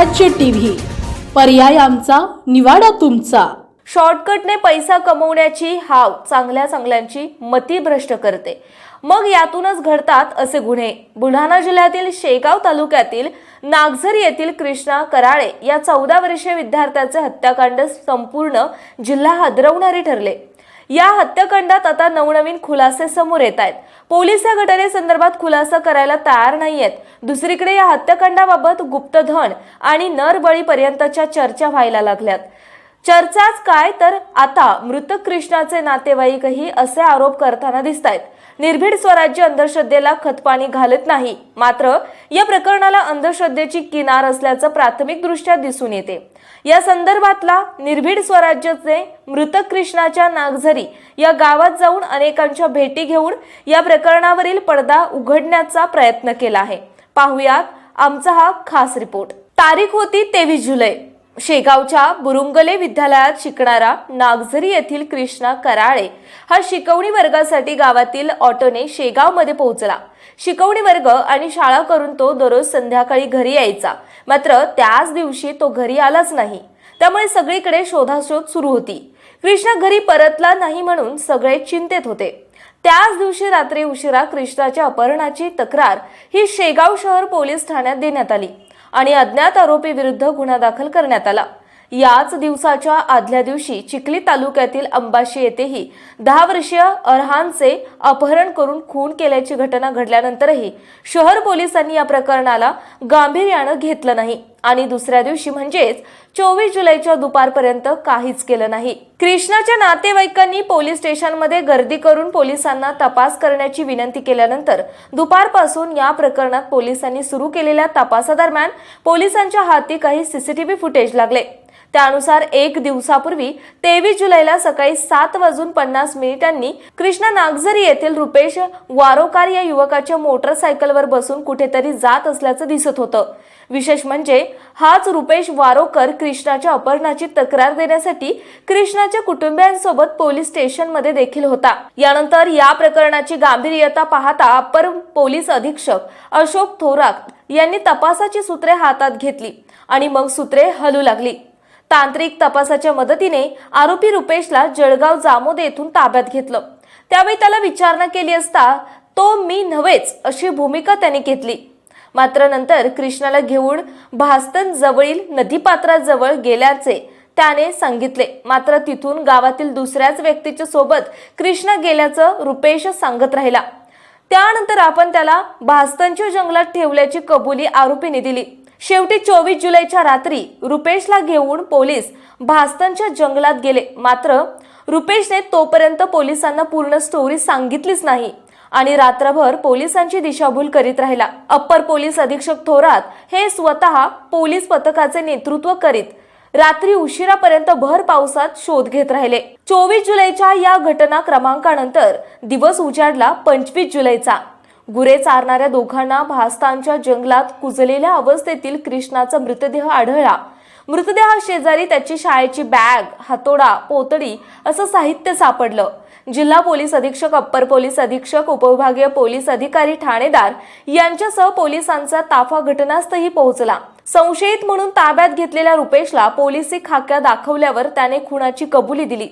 स्वराज्य टीव्ही. पर्याय आमचा निवाडा तुमचा. शॉर्टकटने पैसा कमवण्याची हाव चांगल्या चांगल्यांची मती भ्रष्ट करते. मग यातूनच घडतात असे गुन्हे. बुलढाणा जिल्ह्यातील शेगाव तालुक्यातील नागझर येथील कृष्णा कराळे या चौदा वर्षीय विद्यार्थ्याचे हत्याकांड संपूर्ण जिल्हा हादरवणारे ठरले. या हत्याकांडात आता नवनवीन खुलासे समोर येत आहेत. पोलीस या घटनेसंदर्भात खुलासा करायला तयार नाहीयेत. दुसरीकडे या हत्याकांडाबाबत गुप्तधन आणि नरबळीपर्यंतच्या चर्चा व्हायला लागल्यात. चर्चाच काय तर आता मृत कृष्णाचे नातेवाईकही असे आरोप करताना दिसत आहेत निर्भीड स्वराज्य अंधश्रद्धेला खतपाणी घालत नाही. मात्र या प्रकरणाला अंधश्रद्धेची किनार असल्याचं प्राथमिक दृष्ट्या दिसून येते. या संदर्भातला निर्भीड स्वराज्याचे मृत कृष्णाच्या नागझरी या गावात जाऊन अनेकांच्या भेटी घेऊन या प्रकरणावरील पडदा उघडण्याचा प्रयत्न केला आहे. पाहुयात आमचा हा खास रिपोर्ट. तारीख होती तेवीस जुलै. शेगावच्या बुरुंगले विद्यालयात शिकणारा नागझरी येथील कृष्णा कराळे हा शिकवणी वर्गासाठी गावातील ऑटोने शेगावमध्ये पोहोचला. शिकवणी वर्ग आणि शाळा करून तो दररोज संध्याकाळी घरी यायचा. मात्र त्याच दिवशी तो घरी आलाच नाही. त्यामुळे सगळीकडे शोधाशोध सुरू होती. कृष्णा घरी परतला नाही म्हणून सगळे चिंतेत होते. त्याच दिवशी रात्री उशिरा कृष्णाच्या अपहरणाची तक्रार ही शेगाव शहर पोलीस ठाण्यात देण्यात आली. आणि अज्ञात आरोपी विरुद्ध गुन्हा दाखल करण्यात आला. याच दिवसाच्या आदल्या दिवशी चिखली तालुक्यातील अंबाशी येथेही दहा वर्षीय अरहानचे अपहरण करून खून केल्याची घटना घडल्यानंतरही शहर पोलिसांनी या प्रकरणाला गांभीर्यानं घेतलं नाही आणि दुसऱ्या दिवशी म्हणजेच चोवीस जुलैच्या दुपारपर्यंत काहीच केलं नाही. कृष्णाच्या नातेवाईकांनी पोलीस स्टेशनमध्ये गर्दी करून पोलिसांना तपास करण्याची विनंती केल्यानंतर दुपारपासून या प्रकरणात पोलिसांनी सुरू केलेल्या तपासादरम्यान पोलिसांच्या हाती काही सीसीटीव्ही फुटेज लागले. त्यानुसार एक दिवसापूर्वी तेवीस जुलैला सकाळी सात वाजून पन्नास मिनिटांनी कृष्णा नागझरी येथील रुपेश वारोकार या युवकाच्या मोटरसायकलवर बसून कुठेतरी जात असल्याचं दिसत होतं. विशेष म्हणजे हाच रुपेश वारोकर कृष्णाच्या अपहरणाची तक्रार देण्यासाठी कृष्णाच्या कुटुंबियांसोबत पोलीस स्टेशनमध्ये देखील होता. यानंतर या प्रकरणाची गांभीर्यता पाहता अपर पोलीस अधीक्षक अशोक थोरात यांनी तपासाची सूत्रे हातात घेतली आणि मग सूत्रे हलू लागली. तांत्रिक तपासाच्या मदतीने आरोपी रुपेशला जळगाव जामोद येथून ताब्यात घेतलं. त्यावेळी त्याला विचारणा केली असता तो मी नव्हेच अशी भूमिका त्याने घेतली. मात्र नंतर कृष्णाला घेऊन भास्तन जवळील नदीपात्राजवळ गेल्याचे त्याने सांगितले. मात्र तिथून गावातील दुसऱ्याच व्यक्तीच्या सोबत कृष्णा गेल्याचं रुपेश सांगत राहिला. त्यानंतर आपण त्याला भास्तनच्या जंगलात ठेवल्याची कबुली आरोपीने दिली. शेवटी चोवीस जुलैच्या रात्री रुपेशला घेऊन पोलीस भास्तनच्या जंगलात गेले. मात्र रुपेशने तोपर्यंत पोलिसांना पूर्ण स्टोरी सांगितलीच नाही आणि रात्रभर पोलिसांची दिशाभूल करीत राहिला. अप्पर पोलीस अधीक्षक थोरात हे स्वतः पोलीस पथकाचे नेतृत्व करीत रात्री उशिरापर्यंत भर पावसात शोध घेत राहिले. चोवीस जुलैच्या या घटना क्रमांकानंतर दिवस उजाडला पंचवीस जुलैचा. गुरे चारणाऱ्या दोघांना भास्तांच्या जंगलात कुजलेल्या अवस्थेतील कृष्णाचा मृतदेह आढळला. मृतदेहा शेजारी त्याची शाळेची बॅग हातोडा पोतडी असं साहित्य सापडलं. जिल्हा पोलीस अधीक्षक अप्पर पोलीस अधीक्षक उपविभागीय पोलीस अधिकारी ठाणेदार यांच्यासह पोलिसांचा ताफा घटनास्थळी पोहोचला. संशयित म्हणून ताब्यात घेतलेल्या रुपेशला पोलिसी खाक्या दाखवल्यावर त्याने खुनाची कबुली दिली.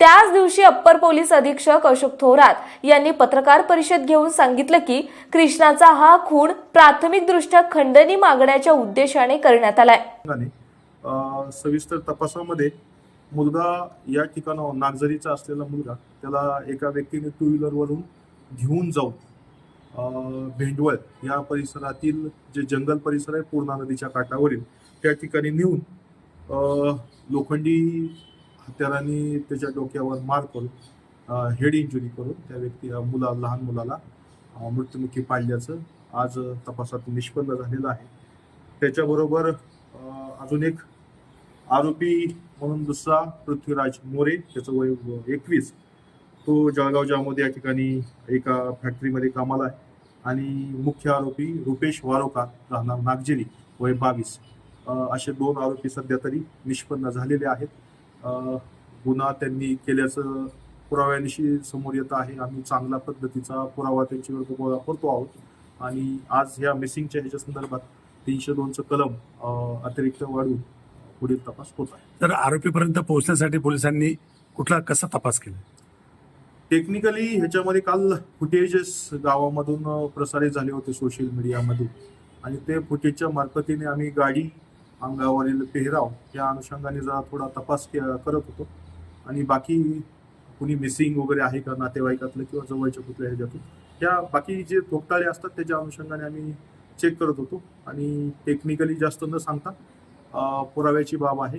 त्याच दिवशी अप्पर पोलीस अधीक्षक अशोक थोरात यांनी पत्रकार परिषद घेऊन सांगितलं की कृष्णाचा हा खून प्राथमिकदृष्ट्या खंडणी मागण्याच्या उद्देशाने करण्यात आलाय. सविस्तर तपासामध्ये मुलगा या ठिकाणावर नागझरीचा असलेला मुलगा त्याला एका व्यक्तीने टू व्हीलरवरून घेऊन जाऊन भेंडवळ या परिसरातील जे जंगल परिसर आहे पूर्णा नदीच्या काठावरील त्या ठिकाणी नेऊन लोखंडी हत्याराने त्याच्या डोक्यावर मार करून हेड इंजुरी करून त्या व्यक्ती मुला लहान मुलाला मृत्युमुखी पाडल्याचं आज तपासात निष्पन्न झालेलं आहे. त्याच्याबरोबर अजून एक आरोपी म्हणून दुसरा पृथ्वीराज मोरे त्याचं वय एकवीस. तो जळगाव जामोद या ठिकाणी एका फॅक्टरीमध्ये कामाला आहे. आणि मुख्य आरोपी रुपेश वारोकार राहणार नागजेरी वय बावीस. असे दोन आरोपी सध्या तरी निष्पन्न झालेले आहेत. गुन्हा त्यांनी केल्याचं पुराव्यानिशी समोर येत आहे. आम्ही चांगल्या पद्धतीचा पुरावा त्यांच्यावर गोळा करतो आहोत. आणि आज ह्या मिसिंगच्या ह्याच्या संदर्भात तीनशे दोनचं कलम अतिरिक्त वाढवून पुढील तपास होत आहे. तर आरोपीपर्यंत पोहोचण्यासाठी पोलिसांनी कुठला कसा तपास केला? टेक्निकली ह्याच्यामध्ये काल फुटेजेस गावामधून प्रसारित झाले होते सोशल मीडियामधून आणि ते फुटेजच्या मार्फतीने आम्ही गाडी अंगावरील पेहराव या अनुषंगाने जरा थोडा तपास करत होतो. आणि बाकी कुणी मिसिंग वगैरे आहे का नातेवाईकातलं किंवा जवळच्या कुठल्या ह्याच्यातून त्या बाकी जे थोकताळे असतात त्याच्या अनुषंगाने आम्ही चेक करत होतो. आणि टेक्निकली जास्त न सांगता पुराव्याची बाब आहे.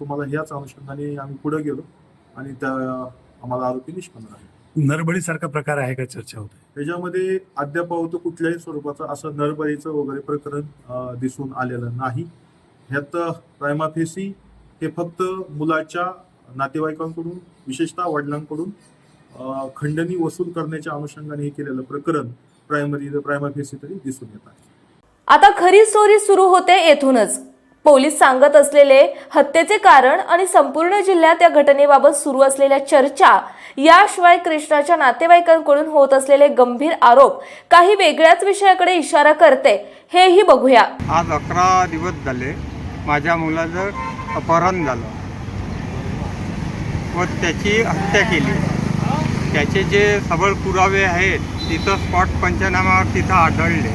तुम्हाला ह्याच अनुषंगाने आम्ही पुढे गेलो आणि त्या आम्हाला आरोपी निष्पन्न आहे नरबळीसारखा प्रकार आहे का चर्चा होते? त्याच्यामध्ये अद्याप कुठल्याही स्वरूपाचं असं नरबळीचं वगैरे प्रकरण दिसून आलेलं नाही. ह्यात प्रायमाफेसी हे फक्त मुलाच्या नातेवाईकांकडून विशेषतः वडिलांकडून खंडणी वसूल करण्याच्या अनुषंगाने हे केलेलं प्रकरण प्रायमरी प्रायमाफेसी तरी दिसून येत आहे. आता खरी स्टोरी सुरू होते येथूनच. पोलीस सांगत असलेले हत्येचे कारण आणि संपूर्ण जिल्ह्यात या घटनेबाबत सुरू असलेल्या चर्चा याशिवाय कृष्णाच्या नातेवाईकांकडून होत असलेले गंभीर आरोप काही वेगळ्याच विषयाकडे इशारा करते हेही बघूया. आज अकरा दिवस झाले माझ्या मुलाचं अपहरण झालं. व त्याची हत्या केली. त्याचे जे सबळ पुरावे आहेत तिथं स्पॉट पंचनाम्यावर तिथं आढळले.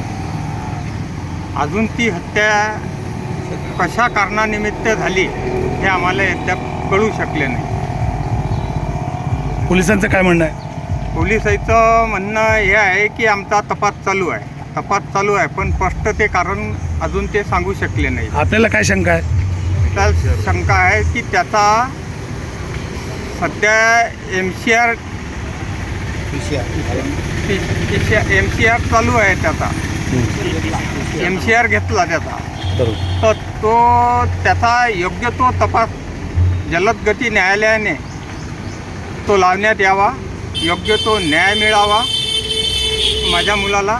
अजून ती हत्या कशा कारणानिमित्त झाली हे आम्हाला अद्याप कळू शकले नाही. पोलिसांचं काय म्हणणं आहे? पोलिसांचं म्हणणं हे आहे की आमचा तपास चालू आहे. तपास चालू आहे पण स्पष्ट ते कारण अजून ते सांगू शकले नाही. आपल्याला काय शंका आहे? तर शंका आहे की त्याचा सध्या M C R M C R चालू आहे त्याचा. एम सी आर घेतला त्याचा. बरोबर. तर तो त्याचा योग्य तो तपास जलद गती न्यायालयाने तो लावण्यात यावा योग्य तो न्याय मिळावा माझ्या मुलाला.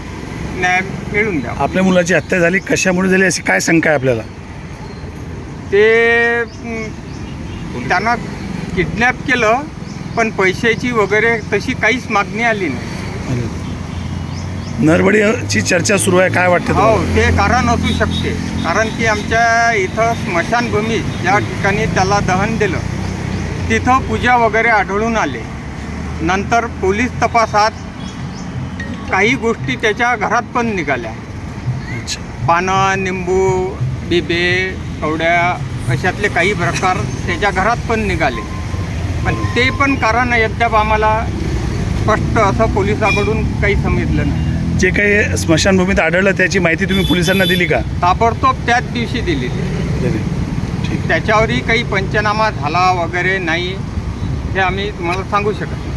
न्याय मिळून द्यावा. आपल्या मुलाची हत्या झाली कशामुळे झाली अशी काय शंका आहे आपल्याला? ते म, त्यांना किडनॅप केलं पण पैशाची वगैरे तशी काहीच मागणी आली नाही. नरबळीची चर्चा सुरू आहे काय वाटतं हो तुम्हाला? ते कारण असू शकते. कारण की आमच्या इथं स्मशानभूमी ज्या ठिकाणी त्याला दहन दिलं तिथं पूजा वगैरे आढळून आले. नंतर पोलीस तपासात काही गोष्टी त्याच्या घरात पण निघाल्या. पानं निंबू बिबे कवड्या अशातले काही प्रकार त्याच्या घरात पण निघाले. पण ते पण कारण अद्याप आम्हाला स्पष्ट असं पोलिसाकडून काही समजलं नाही. जे काही स्मशानभूमीत आढळलं त्याची माहिती तुम्ही पोलिसांना दिली का? ताबडतोब त्याच दिवशी दिली. त्याच्यावरही काही पंचनामा झाला वगैरे नाही हे आम्ही तुम्हाला सांगू शकत.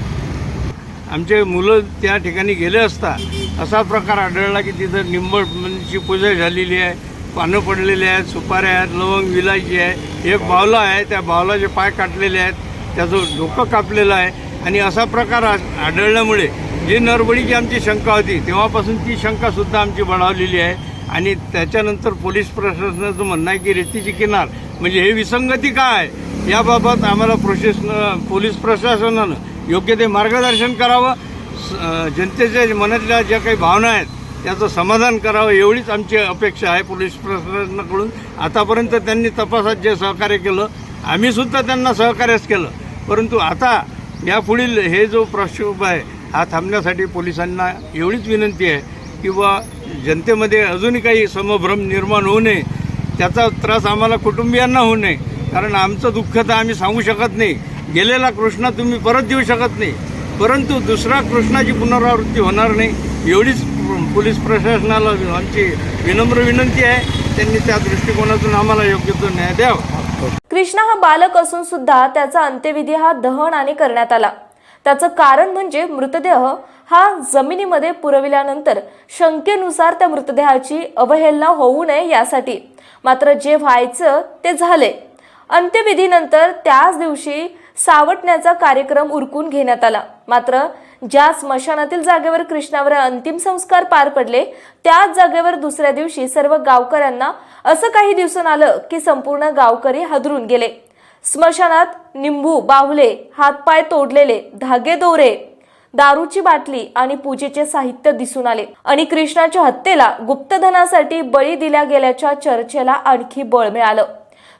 आमचे मुलं त्या ठिकाणी गेले असता असा प्रकार आढळला की तिथं निंबळची पूजा झालेली आहे पानं पडलेली आहेत सुपाऱ्या आहेत लवंग विलायची आहे एक बावला आहे त्या बावलाचे पाय काटलेले आहेत त्याचं डोकं कापलेलं आहे. आणि असा प्रकार आ- आढळल्यामुळे जी नरबळीची आमची शंका होती तेव्हापासून ती शंकासुद्धा आमची बळावलेली आहे. आणि त्याच्यानंतर पोलीस प्रशासनाचं म्हणणं आहे की रेतीची किनार म्हणजे हे विसंगती काय आहे? याबाबत आम्हाला प्रोशेसन पोलीस प्रशासनानं योग्य ते मार्गदर्शन करावं. स- जनतेच्या मनातल्या ज्या काही भावना आहेत त्याचं समाधान करावं एवढीच आमची अपेक्षा आहे पोलीस प्रशासनाकडून. आतापर्यंत त्यांनी तपासात जे सहकार्य केलं आम्हीसुद्धा त्यांना सहकार्यच केलं. परंतु आता यापुढील हे जो प्रक्षोभ आहे हा थांबण्यासाठी पोलिसांना एवढीच विनंती आहे किंवा जनतेमध्ये अजूनही काही समभ्रम निर्माण होऊ नये. त्याचा त्रास आम्हाला कुटुंबियांना होऊ नये. कारण आमचं दुःख तर आम्ही सांगू शकत नाही. गेलेला कृष्णा तुम्ही परत देऊ शकत नाही. परंतु दुसरा कृष्णाची पुनरावृत्ती होणार नाही. एवढीच पोलीस प्रशासनाला आमची विनम्र विनंती आहे. त्यांनी त्या दृष्टिकोनातून आम्हाला योग्य तो न्याय द्यावा. कृष्णा हा बालक असून सुद्धा त्याचा अंत्यविधी हा दहनाने करण्यात आला. त्याचं कारण म्हणजे मृतदेह हा जमिनीमध्ये पुरविल्यानंतर शंकेनुसार त्या मृतदेहाची अवहेलना होऊ नये यासाठी. मात्र जे व्हायचं ते झाले. अंत्यविधीनंतर त्याच दिवशी सावटण्याचा कार्यक्रम उरकून घेण्यात आला. मात्र ज्या स्मशानातील जागेवर कृष्णावर अंतिम संस्कार पार पडले त्याच जागेवर दुसऱ्या दिवशी सर्व गावकऱ्यांना असं काही दिसून आलं की संपूर्ण गावकरी हादरून गेले. स्मशानात निंबू बाहुले हातपाय तोडलेले धागे दोरे दारूची बाटली आणि पूजेचे साहित्य दिसून आले. आणि कृष्णाच्या हत्येला गुप्तधनासाठी बळी दिल्या गेल्याच्या चर्चेला आणखी बळ मिळालं.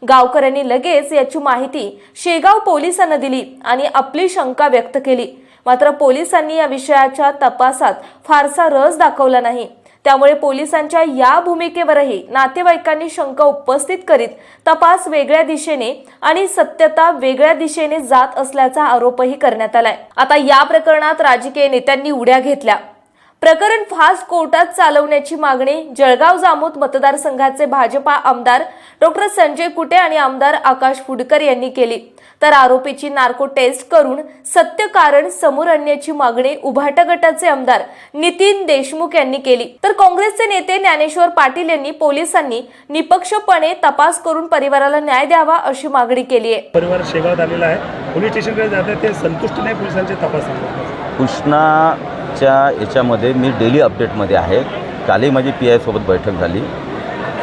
गावकऱ्यांनी लगेच याची माहिती शेगाव पोलिसांना दिली आणि आपली शंका व्यक्त केली. मात्र पोलिसांनी या विषयाच्या तपासात फारसा रस दाखवला नाही. त्यामुळे पोलिसांच्या या भूमिकेवरही नातेवाईकांनी शंका उपस्थित करीत तपास वेगळ्या दिशेने आणि सत्यता वेगळ्या दिशेने जात असल्याचा आरोपही करण्यात आलाय. आता या प्रकरणात राजकीय नेत्यांनी उड्या घेतल्या. प्रकरण फास्ट कोर्टात चालवण्याची मागणी जळगाव जामोद मतदारसंघाचे भाजपा आमदार डॉक्टर संजय कुटे आणि आमदार आकाश फुडकर यांनी केली. तर आरोपीची नार्को टेस्ट करून सत्य कारण समोर आणण्याची मागणी उभाटा गटाचे आमदार नितीन देशमुख यांनी केली. तर काँग्रेसचे नेते ज्ञानेश्वर पाटील यांनी पोलिसांनी निपक्षपणे तपास करून परिवाराला न्याय द्यावा अशी मागणी केली आहे. परिवार शेगावात आलेला आहे. पोलीस स्टेशनकडे जातात ते संतुष्ट नाही पोलिसांचे तपास. कृष्णाच्या याच्यामध्ये मी डेली अपडेटमध्ये आहे. कालही माझी पी आयसोबत बैठक झाली.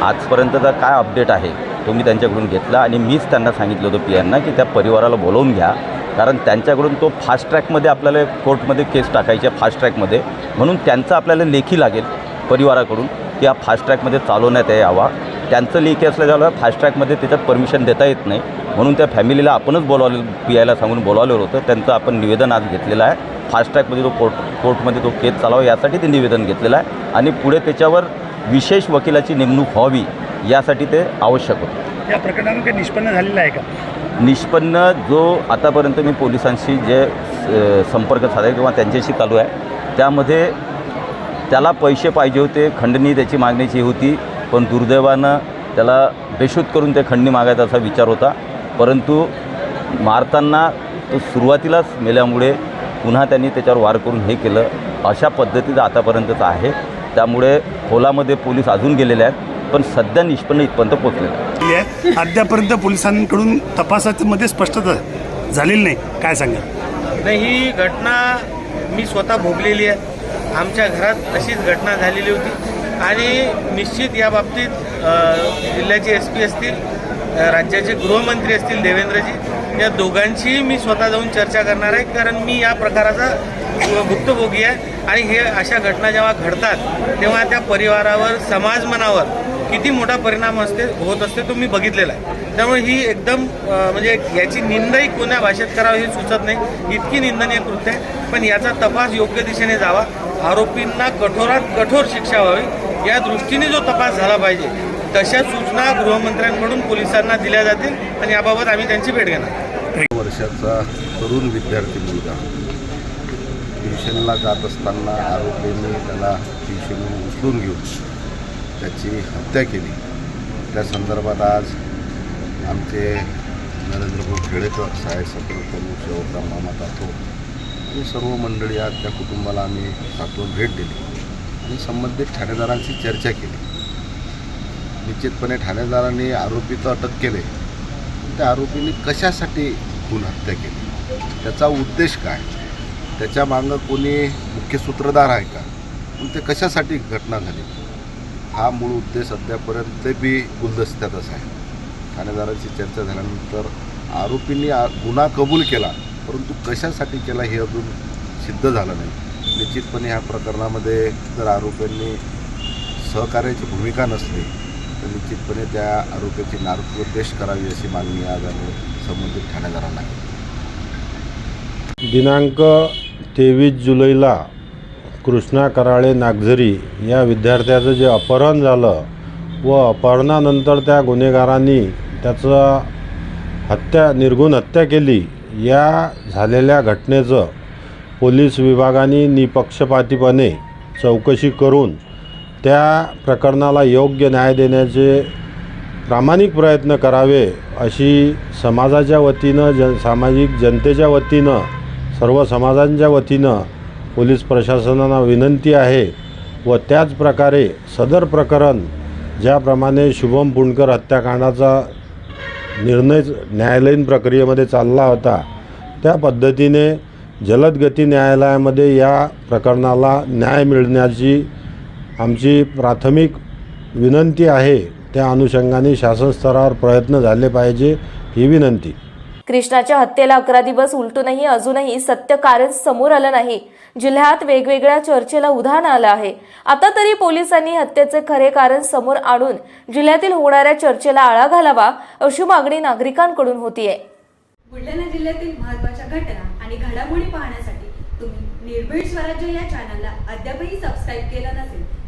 आजपर्यंतचा काय अपडेट आहे तो मी त्यांच्याकडून घेतला आणि मीच त्यांना सांगितलं होतं पी आयना की त्या परिवाराला बोलवून घ्या. कारण त्यांच्याकडून तो फास्ट ट्रॅकमध्ये आपल्याला कोर्टमध्ये केस टाकायची आहे फास्ट ट्रॅकमध्ये म्हणून त्यांचं आपल्याला लेखी लागेल परिवाराकडून की हा फास्ट ट्रॅकमध्ये चालवण्यात यावा. त्यांचं लेखी असल्यामुळे फास्ट ट्रॅकमध्ये त्याच्यात परमिशन देता येत नाही. म्हणून त्या फॅमिलीला आपणच बोलावले पी आयला सांगून बोलावलेलं होतं. त्यांचं आपण निवेदन आज घेतलेलं आहे. फास्ट ट्रॅकमध्ये तो कोर्ट कोर्टमध्ये तो केस चालावा यासाठी ते निवेदन घेतलेलं आहे. आणि पुढे त्याच्यावर विशेष वकिलाची नेमणूक व्हावी यासाठी ते आवश्यक होतं. या प्रकरणानं काही निष्पन्न झालेलं आहे का? निष्पन्न जो आतापर्यंत मी पोलिसांशी जे संपर्क साधाय किंवा त्यांच्याशी चालू आहे त्यामध्ये त्याला पैसे पाहिजे होते खंडणी त्याची मागण्याची होती पण दुर्दैवानं त्याला बेशूत करून ते खंडणी मागायचा असा विचार होता. परंतु मारताना तो सुरुवातीलाच मेल्यामुळे पुन्हा त्यांनी त्याच्यावर वार करून हे केलं. अशा पद्धतीचं आतापर्यंतचं आहे. त्यामुळे खोलामध्ये पोलीस अजून गेलेले आहेत पण सध्या निष्पन्न इथपर्यंत पोचलेलं आहे. अद्यापर्यंत पोलिसांकडून तपासामध्ये स्पष्टता झालेली नाही. काय सांगा नाही ही घटना मी स्वतः भोगलेली आहे. आमच्या घरात अशीच घटना झालेली होती. आणि निश्चित या बाबतीत जिल्ह्याचे एस पी असतील राज्याचे गृहमंत्री असतील देवेंद्रजी या दोघांचीही मी स्वतः जाऊन चर्चा करणार आहे कारण मी या प्रकाराचा भुक्तभोगी आहे. आणि हे अशा घटना जेव्हा घडतात तेव्हा त्या परिवारावर समाज मनावर किती मोठा परिणाम असते होत असते तो मी बघितलेला आहे. त्यामुळे ही एकदम म्हणजे याची निंदाही कोण्या भाषेत करावी हे सुचत नाही. इतकी निंदनीय कृत्य आहे. पण याचा तपास योग्य दिशेने जावा. आरोपींना कठोरात कठोर शिक्षा व्हावी. या दृष्टीने जो तपास झाला पाहिजे तशा सूचना गृहमंत्र्यांकडून पोलिसांना दिल्या जातील. आणि याबाबत आम्ही त्यांची भेट घेणार. वर्षाचा तरुण विद्यार्थी मुलगा. ट्युशनला जात असताना आरोपीने त्याला ट्युशनहून उचलून घेऊन त्याची हत्या केली. त्या संदर्भात आज आमचे नरेंद्र भाऊ खेडेकर साहेब सत्र प्रमुख शेवटराव मामा तातो आणि सर्व मंडळी आज त्या कुटुंबाला आम्ही सातवून भेट दिली आणि संबंधित ठाणेदारांशी चर्चा केली. निश्चितपणे ठाणेदारांनी आरोपी तर अटक केले. त्या आरोपीने कशासाठी खून हत्या केली? त्याचा उद्देश काय? त्याच्या मागं कोणी मुख्य सूत्रधार आहे का? पण ते कशासाठी घटना झाली? हा मूळ उद्देश अद्यापर्यंत बी गुलदस्त्यातच आहे. ठाणेदारांची चर्चा झाल्यानंतर आरोपींनी आ गुन्हा कबूल केला परंतु कशासाठी केला हे अजून सिद्ध झालं नाही. निश्चितपणे ह्या प्रकरणामध्ये जर आरोपींनी सहकार्याची भूमिका नसली तर निश्चितपणे त्या आरोपीची नार्कोद्देश करावी अशी मागणी आज आम्ही संबंधित ठाणेदारांना केली. दिनांक तेवीस जुलैला कृष्णा कराळे नागझरी या विद्यार्थ्याचं जे अपहरण झालं व अपहरणानंतर त्या गुन्हेगारांनी त्याचं हत्या निर्गुण हत्या केली या झालेल्या घटनेचं पोलीस विभागाने निपक्षपातीपणे चौकशी करून त्या प्रकरणाला योग्य न्याय देण्याचे प्रामाणिक प्रयत्न करावे अशी समाजाच्या वतीनं जन सामाजिक जनतेच्या वतीनं सर्व समाजांच्या वतीनं पोलीस प्रशासनाला विनंती आहे व त्याच प्रकारे सदर प्रकरण ज्याप्रमाणे शुभम पुणकर हत्याकांडाचा निर्णय न्यायालयीन प्रक्रियेमध्ये चालला होता त्या पद्धतीने जलदगती न्यायालयामध्ये या प्रकरणाला न्याय मिळण्याची आमची प्राथमिक विनंती आहे त्या अनुषंगाने शासन स्तरावर प्रयत्न झाले पाहिजे ही विनंती. कृष्णाच्या हत्येला अकरा दिवस उलटूनही अजूनही सत्य कारण समोर आलं नाही. जिल्ह्यात वेगवेगळ्या चर्चेला उधाण आलं आहे. आता तरी पोलिसांनी हत्येचे खरे कारण समोर आणून जिल्ह्यातील होणाऱ्या चर्चेला आळा घालावा अशी मागणी नागरिकांकडून होतीये. बुलढाणा जिल्ह्यातील महत्त्वाच्या घटना आणि घडामोडी पाहण्यासाठी तुम्ही निर्भीड स्वराज्य या चॅनलला अद्यापही सबस्क्राईब केलं नसेल